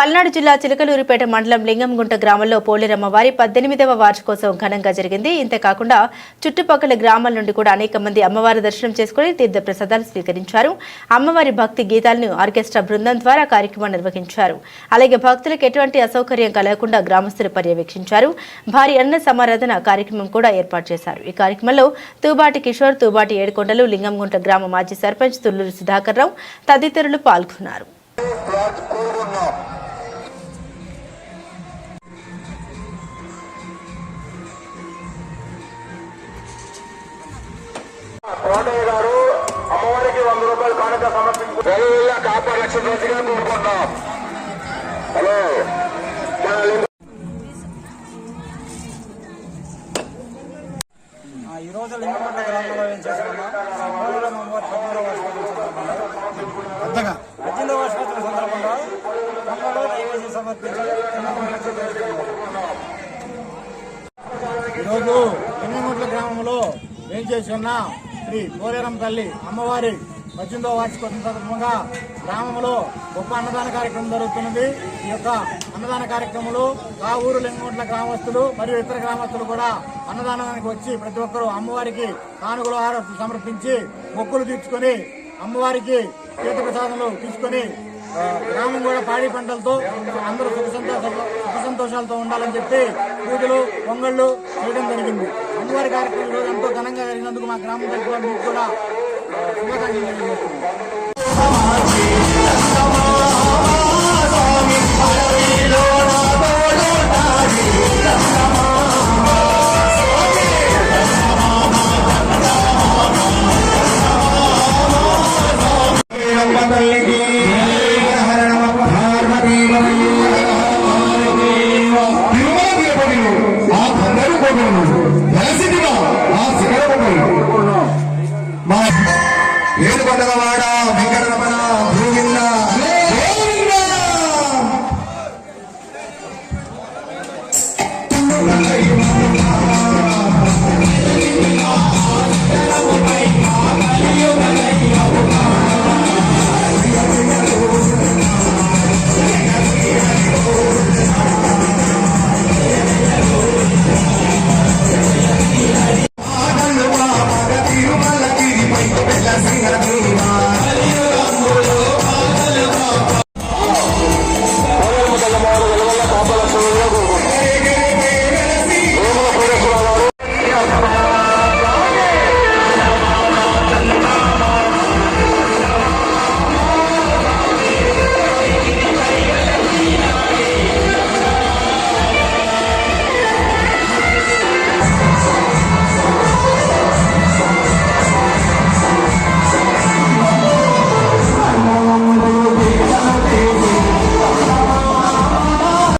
పల్నాడు జిల్లా చిలకలూరిపేట మండలం లింగంగుంట గ్రామంలో పోలేరమ్మ వారి పద్దెనిమిదవ వార్షికోత్సవం ఘనంగా జరిగింది. ఇంతేకాకుండా చుట్టుపక్కల గ్రామాల నుండి కూడా అనేక మంది అమ్మవారి దర్శనం చేసుకుని తీర్థ ప్రసాదాలు స్వీకరించారు. అమ్మవారి భక్తి గీతాలను ఆర్కెస్ట్రా బృందం ద్వారా కార్యక్రమం నిర్వహించారు. అలాగే భక్తులకు ఎటువంటి అసౌకర్యం కలగకుండా గ్రామస్తులు పర్యవేక్షించారు. భారీ అన్న సమారాధన కార్యక్రమం కూడా ఏర్పాటు చేశారు. ఈ కార్యక్రమంలో తూబాటి కిషోర్ తూబాటి ఏడుకొండలు లింగంగుంట గ్రామ మాజీ సర్పంచ్ తుల్లూరు సుధాకర్ రావు తదితరులు పాల్గొన్నారు. కోటయ్య గారు అమ్మవారికి వంద రూపాయలు కానుక సమర్పించు వెలుగుల్లా కాపాడు లక్ష రోజుగా కోరుకుంటాం హలో. ఈ రోజు లింగమండ గ్రామంలో ఏం చేస్తున్నాం? సందర్భంగా పొంగలు నైవేద్యం సమర్పించి తిన్నమండలం చేసుకున్నాం. ఈరోజు లింగముట్ల గ్రామంలో ఏం చేసి ఉన్న శ్రీ పోలేరం తల్లి అమ్మవారి పద్దెనిమిదవ వార్షికోత్సవం సందర్భంగా గ్రామంలో గొప్ప అన్నదాన కార్యక్రమం జరుగుతున్నది. ఈ యొక్క అన్నదాన కార్యక్రమంలో ఆ ఊరు లింగముట్ల గ్రామస్తులు మరియు ఇతర గ్రామస్తులు కూడా అన్నదానానికి వచ్చి ప్రతి ఒక్కరూ అమ్మవారికి కానుకలు ఆహారం సమర్పించి మొక్కులు తీర్చుకొని అమ్మవారికి తీర్థ ప్రసాదములు తీసుకొని గ్రామం కూడా పాడి పంటలతో అందరూ సుఖ సంతోష సంతోషాలతో ఉండాలని చెప్పి పూజలు పొంగళ్ళు చేయడం జరిగింది. అమ్మవారి కార్యక్రమం ఈరోజు ఎంతో ఘనంగా జరిగినందుకు మా గ్రామం తరఫున మీకు కూడా ఆ, శుభాకాంక్షలు తెలియజేస్తున్నాను. ఏడుకొండలవాడ వెంకటరమణ గోవింద గోవింద